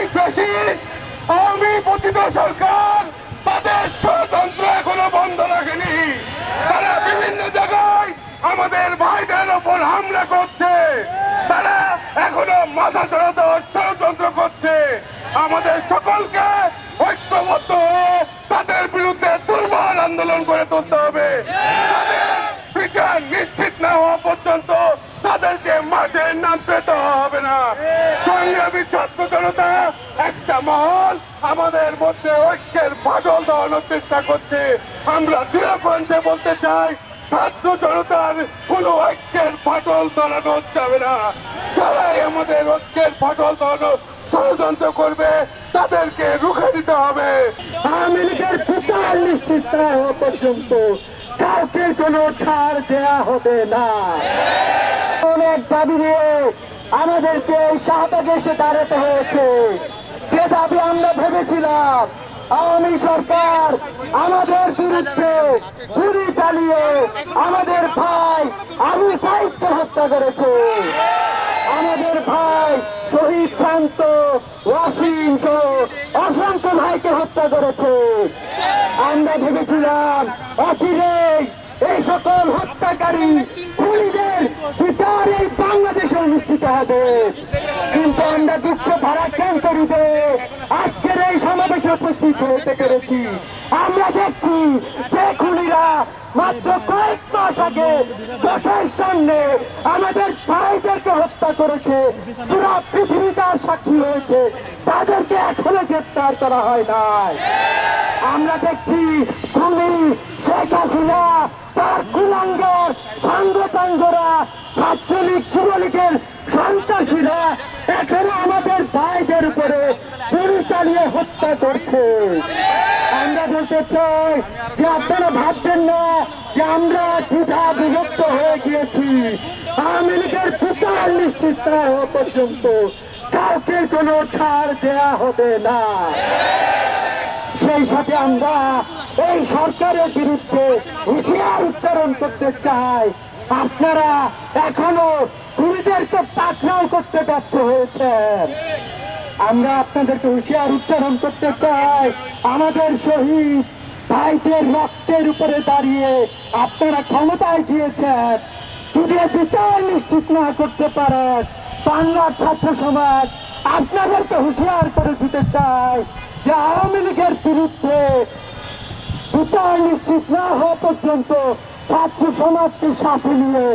এই ফ্যাসিস্ট আওয়ামী পতিত সরকার তাদের ষড়যন্ত্র এখনও বন্ধ রাখেনি। তারা বিভিন্ন জায়গায় আমাদের ভাইদের ওপর হামলা করছে। তারা এখনও মাথা চড়া দেওয়ার ষড়যন্ত্র করছে। আমাদের সকলকে ঐক্যবদ্ধ তাদের বিরুদ্ধে দুর্বল আন্দোলন করে তুলতে হবে। তাদের বিচার নিশ্চিত না হওয়া পর্যন্ত তাদেরকে মাঠে নামতে দেওয়া হবে না। সংগ্রামী ছাত্র জনতা, একটা মহল, আমাদের মধ্যে ঐক্যের ফাটল দেওয়ানোর চেষ্টা করছে। আমরা দৃঢ়কণ্ঠে বলতে চাই, ছাত্র জনতার কোন ঐক্যের ফাটল ধরানো যাবে না। যারাই আমাদের ঐক্যের ফাটল ধরানো ষড়যন্ত্র করবে, তাদেরকে রুখে দিতে হবে। আওয়ামী লীগের বিচার নিশ্চিত না পর্যন্ত কাউকে কোনো ছাড় দেয়া হবে না। অনেক দাবি নিয়ে আমাদেরকে এই শাহবাগে এসে দাঁড়াতে হয়েছে। যে দাবি আমরা ভেবেছিলাম। আওয়ামী সরকার আমাদের বিরুদ্ধে গুলি চালিয়ে আমাদের ভাই আবু সাহিত্য হত্যা করেছে। আমাদের ভাই শহীদ শান্ত ওয়াসিম অসংখ্য ভাইকে হত্যা করেছে। আমরা ভেবেছিলাম অচিরেই এই সকল হত্যাকারী খুনিদের বিচার বাংলাদেশে অনুষ্ঠিত হবে। কিন্তু আমরা দুঃখ ভারাক্রান্তরূপে আজকের এই সমাবেশে উপস্থিত হতে পেরেছি। আমরা দেখছি যে খুনিরা মাত্র কয়েক মাস আগে চোখের সামনে আমাদের ভাইদেরকে হত্যা করেছে। পুরো পৃথিবী তার সাক্ষী হয়েছে। তাদেরকে এখনও গ্রেপ্তার করা হয় নাই। আমরা দেখছি খুনি শেখ হাসিনা, তার কুলাঙ্গের সাঙ্গতাঙ্গরা ছাত্রলীগ, যুবলীগের সন্ত্রাসীরা এখনও আমাদের ভাইদের উপরে গুলি চালিয়ে হত্যা করছে। আমরা বলতে চাই যে আপনারা ভাববেন না যে আমরা দ্বিধা বিভক্ত হয়ে গিয়েছি। আওয়ামী লীগের নিশ্চিত হওয়া পর্যন্ত কাউকে কোনো ছাড় দেয়া হবে না। সেই সাথে আমরা এই সরকারের বিরুদ্ধে হুঁশিয়ার উচ্চারণ করতে চাই। আপনারা এখনও খুনিদেরকে পাকড়াও করতে ব্যর্থ হয়েছেন। আমরা আপনাদেরকে হুঁশিয়ার উচ্চারণ করতে চাই। আমাদের শহীদ ভাইদের রক্তের উপরে দাঁড়িয়ে আপনারা ক্ষমতায় গিয়েছেন। যদি বিচার নিশ্চিত না করতে পারেন, বাংলার ছাত্র সমাজ আপনাদেরকে হুঁশিয়ার করে দিতে চাই যে আওয়ামী লীগের বিরুদ্ধে বিচার নিশ্চিত না হওয়া পর্যন্ত ছাত্র সমাজকে সাথে নিয়ে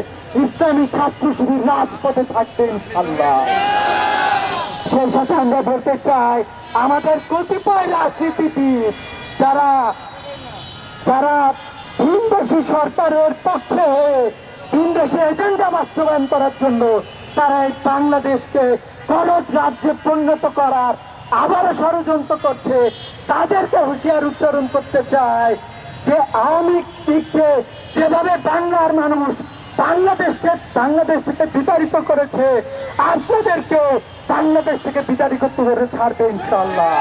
ইসলামী ছাত্র শিবির রাজপথে থাকবে ইনশাল্লাহ সেই সাথে আমরা বলতে চাই, আমাদের কতিপয় রাজনীতিবিদ যারা যারা ভিনদেশি সরকারের পক্ষে হয়ে ভিনদেশি এজেন্ডা বাস্তবায়ন করার জন্য তারা এই বাংলাদেশকে গণজ রাজ্যে পরিণত করার আবারও ষড়যন্ত্র করছে। তাদেরকে হুঁশিয়ার উচ্চারণ করতে চায় যে আওয়ামী লীগকে যেভাবে বাংলার মানুষ বাংলাদেশকে বাংলাদেশ থেকে বিতাড়িত করেছে, আপনাদেরকে বাংলাদেশ থেকে বিতাড়িত করে ছাড়বে ইনশাল্লাহ